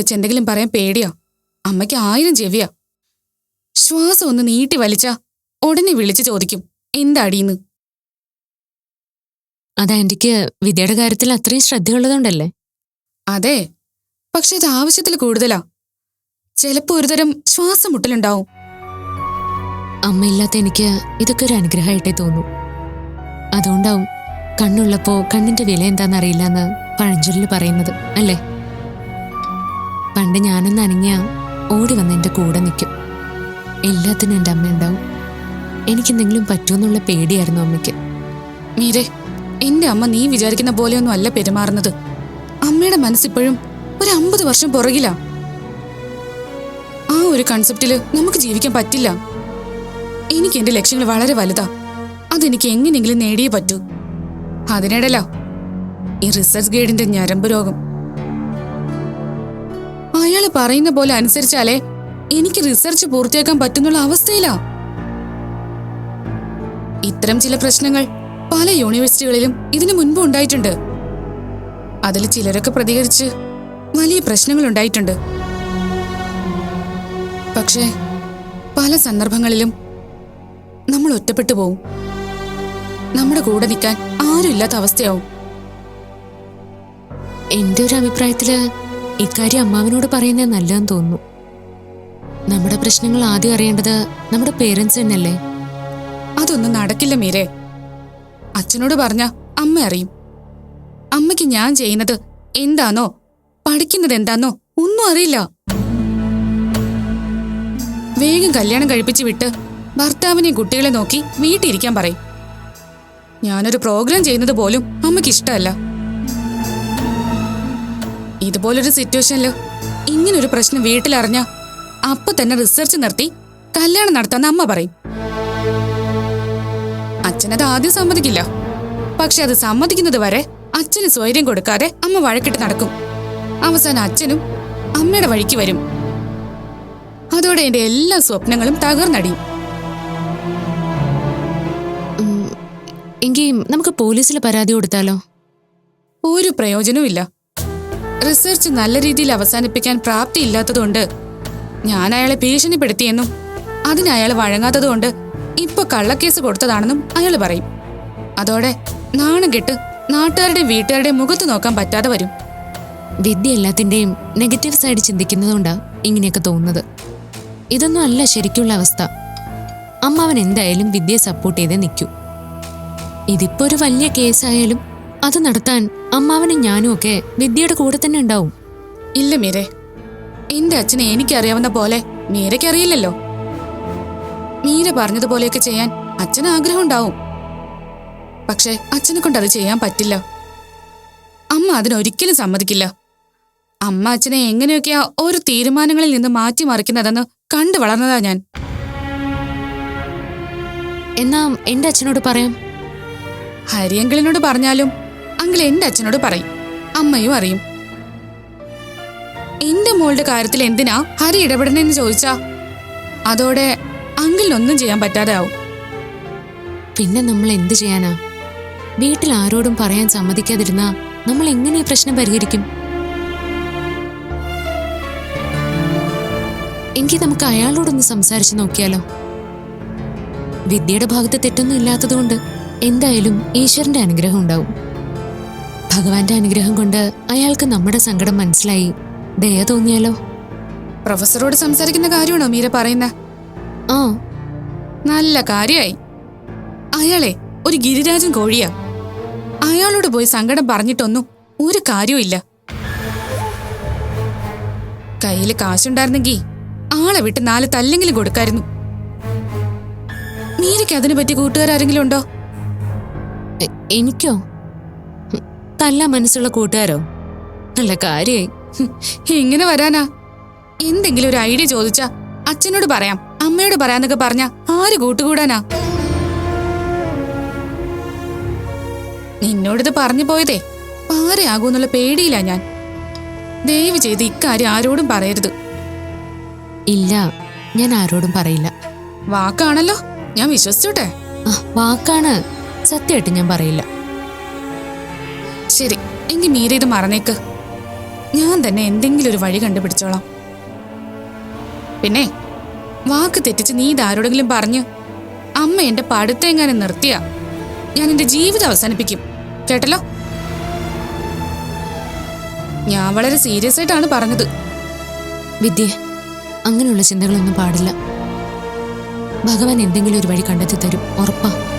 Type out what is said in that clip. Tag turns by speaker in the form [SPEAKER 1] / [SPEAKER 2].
[SPEAKER 1] വെച്ച് എന്തെങ്കിലും പറയാൻ പേടിയാ. അമ്മയ്ക്ക് ആയിരം ചെവിയാ. ശ്വാസം ഒന്ന് നീട്ടി വലിച്ചാ ഉടനെ വിളിച്ചു ചോദിക്കും എന്താടീന്ന്?
[SPEAKER 2] അത് ആന്റിക്ക് വിദ്യയുടെ കാര്യത്തിൽ അത്രയും ശ്രദ്ധയുള്ളതുകൊണ്ടല്ലേ?
[SPEAKER 1] അതെ പക്ഷെ അത് ആവശ്യത്തിൽ കൂടുതലാ. ചിലപ്പോ ഒരുതരം ശ്വാസം മുട്ടലുണ്ടാവും
[SPEAKER 2] അമ്മയില്ലാത്ത എനിക്ക് ഇതൊക്കെ ഒരു അനുഗ്രഹമായിട്ടേ തോന്നൂ. അതുകൊണ്ടാവും കണ്ണുള്ളപ്പോ കണ്ണിന്റെ വില എന്താണെന്നറിയില്ല എന്ന് പഴഞ്ചൊല്ലിൽ പറയുന്നത് അല്ലേ? പണ്ട് ഞാനൊന്ന് അനങ്ങിയ ഓടി വന്ന് എന്റെ കൂടെ നിൽക്കും എല്ലാത്തിനും എന്റെ അമ്മ ഉണ്ടാവും. എനിക്കെന്തെങ്കിലും പറ്റുമെന്നുള്ള പേടിയായിരുന്നു അമ്മയ്ക്ക്.
[SPEAKER 1] മീരെ എന്റെ അമ്മ നീ വിചാരിക്കുന്ന പോലെയൊന്നും അല്ല പെരുമാറുന്നത്. അമ്മയുടെ മനസ്സിപ്പോഴും ഒരു അമ്പത് വർഷം പുറകിലാ. ആ ഒരു കൺസെപ്റ്റിൽ നമുക്ക് ജീവിക്കാൻ പറ്റില്ല. എനിക്ക് എന്റെ ലക്ഷ്യങ്ങൾ വളരെ വലുതാ. അതെനിക്ക് എങ്ങനെയെങ്കിലും നേടിയേ പറ്റൂ. അതിനിടയിലാ ഈ റിസർച്ച് ഗൈഡിന്റെ ഞരമ്പ് രോഗം. അയാൾ പറയുന്ന പോലെ അനുസരിച്ചാലേ എനിക്ക് റിസർച്ച് പൂർത്തിയാക്കാൻ പറ്റുന്നുള്ള അവസ്ഥയിലാ. ഇത്തരം ചില പ്രശ്നങ്ങൾ പല യൂണിവേഴ്സിറ്റികളിലും ഇതിനു മുൻപ് ഉണ്ടായിട്ടുണ്ട്. അതിൽ ചിലരൊക്കെ പ്രതികരിച്ച് വലിയ പ്രശ്നങ്ങൾ ഉണ്ടായിട്ടുണ്ട്. പക്ഷേ പല സന്ദർഭങ്ങളിലും നമ്മൾ ഒറ്റപ്പെട്ടു പോവും. നമ്മുടെ കൂടെ നിൽക്കാൻ ആരുമില്ലാത്ത അവസ്ഥയാവും.
[SPEAKER 2] എന്റെ ഒരു അഭിപ്രായത്തിൽ ഇക്കാര്യം അമ്മാവനോട് പറയുന്നത് നല്ലതെന്ന് തോന്നുന്നു. നമ്മുടെ പ്രശ്നങ്ങൾ ആദ്യം അറിയേണ്ടത് നമ്മുടെ പേരൻസ് തന്നെയല്ലേ?
[SPEAKER 1] അതൊന്നും നടക്കില്ല മീരെ. അച്ഛനോട് പറഞ്ഞ അമ്മ അറിയും. അമ്മയ്ക്ക് ഞാൻ ചെയ്യുന്നത് എന്താണോ പഠിക്കുന്നത് എന്താണോ ഒന്നും അറിയില്ല. വേഗം കല്യാണം കഴിപ്പിച്ച് വിട്ട് ഭർത്താവിനെയും കുട്ടികളെ നോക്കി വീട്ടിലിരിക്കാൻ പറയും. ഞാനൊരു പ്രോഗ്രാം ചെയ്യുന്നത് പോലും അമ്മയ്ക്ക് ഇഷ്ടമല്ല. ഇതുപോലൊരു സിറ്റുവേഷനിൽ ഇങ്ങനൊരു പ്രശ്നം വീട്ടിലറിഞ്ഞ അപ്പൊ തന്നെ റിസർച്ച് നിർത്തി കല്യാണം നടത്താന്ന് അമ്മ പറയും. അച്ഛനത് ആദ്യം സമ്മതിക്കില്ല. പക്ഷെ അത് സമ്മതിക്കുന്നത് വരെ അച്ഛന് സ്വൈര്യം കൊടുക്കാതെ അമ്മ വഴക്കിട്ട് നടക്കും. അവസാനം അച്ഛനും അമ്മയുടെ വഴിക്ക് വരും. അതോടെ എന്റെ എല്ലാ സ്വപ്നങ്ങളും തകർന്നടിയും.
[SPEAKER 2] എങ്കിൽ നമുക്ക് പോലീസിൽ പരാതി കൊടുത്താലോ?
[SPEAKER 1] ഒരു പ്രയോജനവുമില്ല റിസർച്ച് നല്ല രീതിയിൽ അവസാനിപ്പിക്കാൻ പ്രാപ്തിയില്ലാത്തതുകൊണ്ട് ഞാൻ അയാളെ ഭീഷണിപ്പെടുത്തിയെന്നും അതിന് അയാൾ വഴങ്ങാത്തതുകൊണ്ട് ഇപ്പൊ കള്ളക്കേസ് കൊടുത്തതാണെന്നും അയാൾ പറയും. അതോടെ നാണം കെട്ട് നാട്ടുകാരുടെയും വീട്ടുകാരുടെയും മുഖത്ത് നോക്കാൻ പറ്റാതെ വരും.
[SPEAKER 2] വിദ്യ എല്ലാത്തിന്റെയും നെഗറ്റീവ് സൈഡ് ചിന്തിക്കുന്നതുകൊണ്ടാണ് ഇങ്ങനെയൊക്കെ തോന്നുന്നത്. ഇതൊന്നും അല്ല ശരിക്കുള്ള അവസ്ഥ. അമ്മാവൻ എന്തായാലും വിദ്യയെ സപ്പോർട്ട് ചെയ്തേ നിൽക്കൂ. ഇതിപ്പോ ഒരു വലിയ കേസായാലും അത് നടത്താൻ അമ്മാവനും ഞാനും ഒക്കെ വിദ്യയുടെ കൂടെ തന്നെ ഉണ്ടാവും.
[SPEAKER 1] ഇല്ല മീരെ. എന്റെ അച്ഛനെ എനിക്കറിയാവുന്ന പോലെ മീരയ്ക്ക് അറിയില്ലല്ലോ മീര പറഞ്ഞതുപോലെയൊക്കെ ചെയ്യാൻ അച്ഛന് ആഗ്രഹം ഉണ്ടാവും. പക്ഷെ അച്ഛനെ കൊണ്ട് അത് ചെയ്യാൻ പറ്റില്ല. അമ്മ അതിനൊരിക്കലും സമ്മതിക്കില്ല. അമ്മ അച്ഛനെ എങ്ങനെയൊക്കെയാ ഓരോ തീരുമാനങ്ങളിൽ നിന്ന് മാറ്റി മറിക്കുന്നതെന്ന് കണ്ടു വളർന്നതാ ഞാൻ.
[SPEAKER 2] എന്നാ എന്റെ അച്ഛനോട് പറയാം.
[SPEAKER 1] ഹരിയങ്കിളിനോട് പറഞ്ഞാലും അങ്കിൾ എന്റെ അച്ഛനോട് പറയും. അമ്മയും അറിയും. എന്റെ മോളുടെ കാര്യത്തിൽ എന്തിനാ ഹരി ഇടപെടണെന്ന് ചോദിച്ചാ? അതോടെ അങ്കിളിനൊന്നും ചെയ്യാൻ പറ്റാതെ ആവും
[SPEAKER 2] പിന്നെ നമ്മൾ എന്ത് ചെയ്യാനാ? വീട്ടിൽ ആരോടും പറയാൻ സമ്മതിക്കാതിരുന്ന നമ്മൾ എങ്ങനെ ഈ പ്രശ്നം പരിഹരിക്കും? എങ്കിൽ നമുക്ക് അയാളോടൊന്ന് സംസാരിച്ചു നോക്കിയാലോ? വിദ്യയുടെ ഭാഗത്ത് തെറ്റൊന്നും ഇല്ലാത്തതുകൊണ്ട് എന്തായാലും ഈശ്വരന്റെ അനുഗ്രഹം ഉണ്ടാവും. ഭഗവാന്റെ അനുഗ്രഹം കൊണ്ട് അയാൾക്ക് നമ്മുടെ സങ്കടം മനസ്സിലായി. ദയ തോന്നിയാലോ?
[SPEAKER 1] പ്രൊഫസറോട് സംസാരിക്കുന്ന കാര്യമാണോ മീര പറയുന്ന?
[SPEAKER 2] ആ.
[SPEAKER 1] നല്ല കാര്യമായി അയാളെ ഒരു ഗിരിരാജൻ കോഴിയാ. അയാളോട് പോയി സങ്കടം പറഞ്ഞിട്ടൊന്നും ഒരു കാര്യവും കയ്യിൽ കാശുണ്ടായിരുന്നെങ്കിൽ ആളെ വിട്ട് നാല് തല്ലെങ്കിലും കൊടുക്കായിരുന്നു. മീരയ്ക്ക് അതിനെ പറ്റി കൂട്ടുകാരെങ്കിലും ഉണ്ടോ
[SPEAKER 2] എനിക്കോ? തല്ല മനസ്സുള്ള കൂട്ടുകാരോ? നല്ല കാര്യായി.
[SPEAKER 1] ഇങ്ങനെ വരാനാ? എന്തെങ്കിലും ഒരു ഐഡിയ ചോദിച്ചാ അച്ഛനോട് പറയാം. അമ്മയോട് പറയാന്നൊക്കെ പറഞ്ഞ ആര് കൂട്ടുകൂടാനാ? നിന്നോടിത് പറഞ്ഞു പോയതേ. പാരയാകൂന്നുള്ള പേടിയില്ല ഞാൻ. ദയവ് ചെയ്ത് ഇക്കാര്യം ആരോടും പറയരുത്.
[SPEAKER 2] ഇല്ല ഞാൻ ആരോടും പറയില്ല.
[SPEAKER 1] വാക്കാണല്ലോ? ഞാൻ വിശ്വസിച്ചോട്ടെ.
[SPEAKER 2] വാക്കാണ്. സത്യമായിട്ട് ഞാൻ പറയില്ല.
[SPEAKER 1] ശരി എങ്കിൽ മീര ഇത് മറന്നേക്ക്. ഞാൻ തന്നെ എന്തെങ്കിലും ഒരു വഴി കണ്ടുപിടിച്ചോളാം. പിന്നെ വാക്ക് തെറ്റിച്ച് നീ ഇതാരോടെങ്കിലും പറഞ്ഞ് അമ്മ എന്റെ പടുത്തേങ്ങാനെ നിർത്തിയ ഞാൻ എന്റെ ജീവിതം അവസാനിപ്പിക്കും. കേട്ടല്ലോ? ഞാൻ വളരെ സീരിയസ് ആയിട്ടാണ് പറഞ്ഞത്.
[SPEAKER 2] വിദ്യ അങ്ങനെയുള്ള ചിന്തകളൊന്നും പാടില്ല. ഭഗവാൻ എന്തെങ്കിലും ഒരു വഴി കണ്ടെത്തി തരും ഉറപ്പാ.